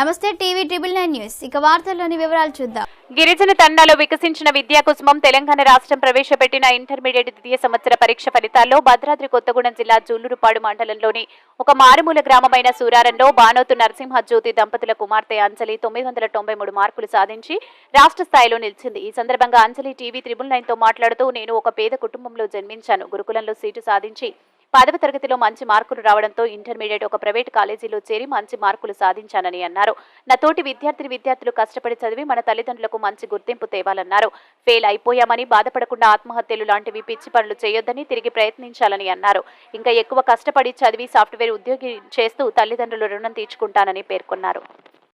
నమస్తే TV triple nine news. ఇక వార్తల్లోని వివరాలు చూద్దాం. గిరిజన తండాలో వికసించిన విద్యా కుసుమం తెలంగాణ రాష్ట్రం ప్రవేశపెట్టిన ఇంటర్మీడియట్ ద్వితీయ సంవత్సర పరీక్ష ఫలితాల్లో భద్రాద్రి కొత్తగూడెం జిల్లా జూలూరుపాడు మండలంలోని ఒక మారుమూల గ్రామమైన సూరారంలో బానోతు నరసింహ జ్యోతి దంపతుల కుమార్తె అంజలి తొమ్మిది వందల తొంభై మూడు మార్కులు సాధించి రాష్ట్ర స్థాయిలో నిలిచింది. ఈ సందర్భంగా అంజలి టీవీ త్రిబుల్ నైన్తో మాట్లాడుతూ నేను ఒక పేద కుటుంబంలో జన్మించాను. గురుకులంలో సీటు సాధించి పదవ తరగతిలో మంచి మార్కులు రావడంతో ఇంటర్మీడియట్ ఒక ప్రైవేట్ కాలేజీలో చేరి మంచి మార్కులు సాధించానని అన్నారు. నా తోటి విద్యార్థిని విద్యార్థులు కష్టపడి చదివి మన తల్లిదండ్రులకు మంచి గుర్తింపు తేవాలన్నారు. ఫెయిల్ అయిపోయామని బాధపడకుండా ఆత్మహత్యలు లాంటివి పిచ్చి పనులు చేయొద్దని తిరిగి ప్రయత్నించాలని అన్నారు. ఇంకా ఎక్కువ కష్టపడి చదివి సాఫ్ట్వేర్ ఉద్యోగి చేస్తూ తల్లిదండ్రులు రుణం తీర్చుకుంటానని పేర్కొన్నారు.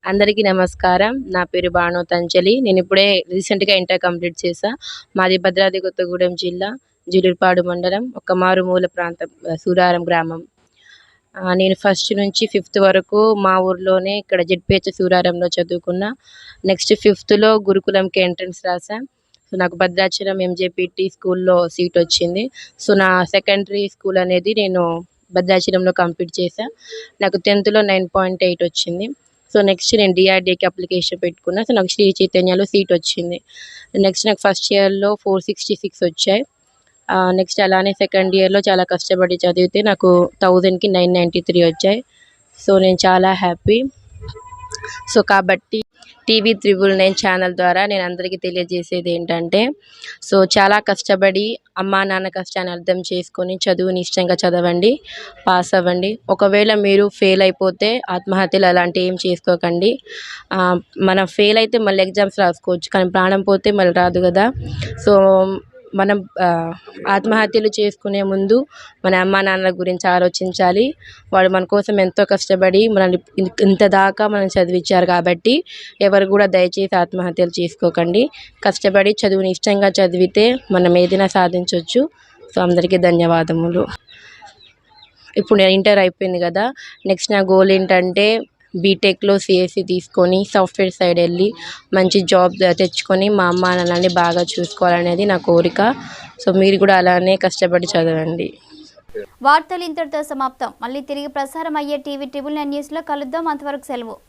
అందరికీ నమస్కారం. నా పేరు భాను తంజలి. నేను ఇప్పుడే రీసెంట్గా ఇంటర్ కంప్లీట్ చేశా. మాది భద్రాద్రి కొత్తగూడెం జిల్లా. జిలుర్పాడు మండలం ఒక మారుమూల ప్రాంతం సూరారం గ్రామం. నేను ఫస్ట్ నుంచి ఫిఫ్త్ వరకు మా ఊర్లోనే ఇక్కడ జెడ్పిహెచ్ సూరారంలో చదువుకున్నా. నెక్స్ట్ ఫిఫ్త్లో గురుకులంకి ఎంట్రన్స్ రాసా సో నాకు భద్రాచలం ఎంజేపీటీ స్కూల్లో సీట్ వచ్చింది. సో నా సెకండరీ స్కూల్ అనేది నేను భద్రాచలంలో కంప్లీట్ చేశా. నాకు టెన్త్లో నైన్ పాయింట్ ఎయిట్ వచ్చింది. సో నెక్స్ట్ నేను డిఆర్డీకి అప్లికేషన్ పెట్టుకున్నా. సో నాకు శ్రీ చైతన్యలో సీట్ వచ్చింది. నెక్స్ట్ నాకు ఫస్ట్ ఇయర్లో ఫోర్ సిక్స్టీ సిక్స్ వచ్చాయి. నెక్స్ట్ అలానే సెకండ్ ఇయర్లో చాలా కష్టపడి చదివితే నాకు థౌజండ్కి నైన్ నైంటీ త్రీ వచ్చాయి. సో నేను చాలా హ్యాపీ సో కాబట్టి టీవీ త్రిబుల్ నైన్ ఛానల్ ద్వారా నేను అందరికీ తెలియజేసేది ఏంటంటే సో చాలా కష్టపడి అమ్మా నాన్న కష్టాన్ని అర్థం చేసుకొని చదువుని ఇష్టంగా చదవండి పాస్ అవ్వండి. ఒకవేళ మీరు ఫెయిల్ అయిపోతే ఆత్మహత్యలు అలాంటివి ఏం చేసుకోకండి. మనం ఫెయిల్ అయితే మళ్ళీ ఎగ్జామ్స్ రాసుకోవచ్చు కానీ ప్రాణం పోతే మళ్ళీ రాదు కదా. సో మనం ఆత్మహత్యలు చేసుకునే ముందు మన అమ్మా నాన్నల గురించి ఆలోచించాలి. వాళ్ళు మన కోసం ఎంతో కష్టపడి మనల్ని ఇంత దాకా మనం చదివించారు కాబట్టి ఎవరు కూడా దయచేసి ఆత్మహత్యలు చేసుకోకండి. కష్టపడి చదువుని ఇష్టంగా చదివితే మనం ఏదైనా సాధించవచ్చు సో అందరికీ ధన్యవాదములు. ఇప్పుడు నేను ఇంటర్ అయిపోయింది కదా నెక్స్ట్ నా గోల్ ఏంటంటే బీటెక్లో సిఎస్సి తీసుకొని సాఫ్ట్వేర్ సైడ్ వెళ్ళి మంచి జాబ్ తెచ్చుకొని మా అమ్మ నాన్నని బాగా చూసుకోవాలనేది నా కోరిక. సో మీరు కూడా అలానే కష్టపడి చదవండి. వార్తలు ఇంతటితో సమాప్తం. మళ్ళీ తిరిగి ప్రసారం అయ్యే టీవీ ట్రిబుల్ నైన్ న్యూస్లో కలుద్దాం. అంతవరకు సెలవు.